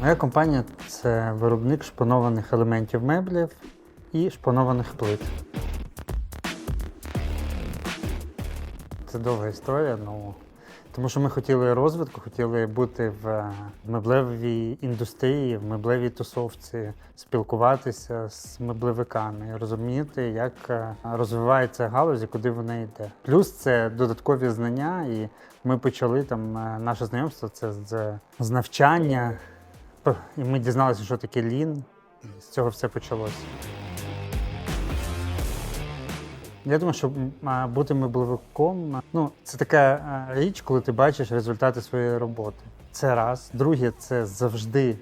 Моя компанія це виробник шпонованих елементів меблів і шпонованих плит. Це довга історія, ну тому що ми хотіли розвитку, хотіли бути в е, меблевій індустрії, в меблевій тусовці, спілкуватися з меблевиками, розуміти, як е, розвивається галузь і куди вона йде. Плюс це додаткові знання, і ми почали там е, наше знайомство це з, з навчання. І ми дізналися, що таке лін. З цього все почалося. Я думаю, що бути меблевиком ну, це така річ, коли ти бачиш результати своєї роботи. Це раз. Друге, це завжди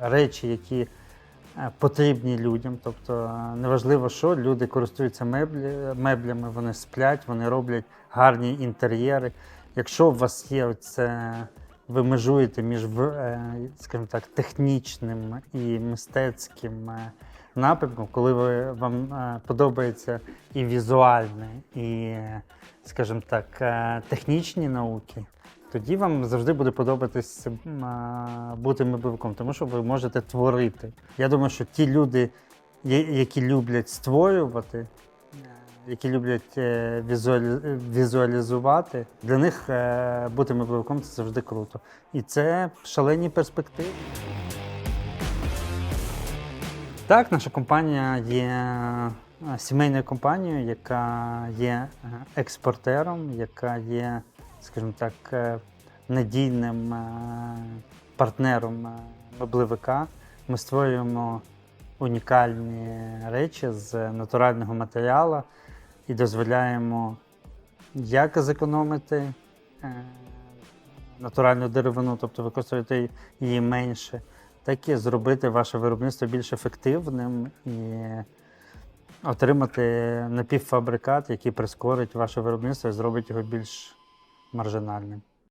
речі, які потрібні людям. Тобто неважливо, що люди користуються меблі, меблями, вони сплять, вони роблять гарні інтер'єри. Якщо у вас є оце, ви межуєте між е, скажімо так, технічним і мистецьким е, напрямком, коли ви, вам е, подобається і візуальне, і, скажімо так, технічні науки, тоді вам завжди буде подобатись е, бути меблевиком, тому що ви можете творити. Я думаю, що ті люди, які люблять створювати, які люблять е, візуалі- візуалізувати, для них е, бути меблевиком це завжди круто. І це шалені перспективи. Так, наша компанія є е, сімейною компанією, яка є експортером, яка є, скажімо так, надійним партнером меблевика. Ми створюємо унікальні речі з натурального матеріалу і дозволяємо як зекономити е, натуральну деревину, тобто використовувати її менше, так і зробити ваше виробництво більш ефективним і отримати напівфабрикат, який прискорить ваше виробництво і зробить його більш маржинальним.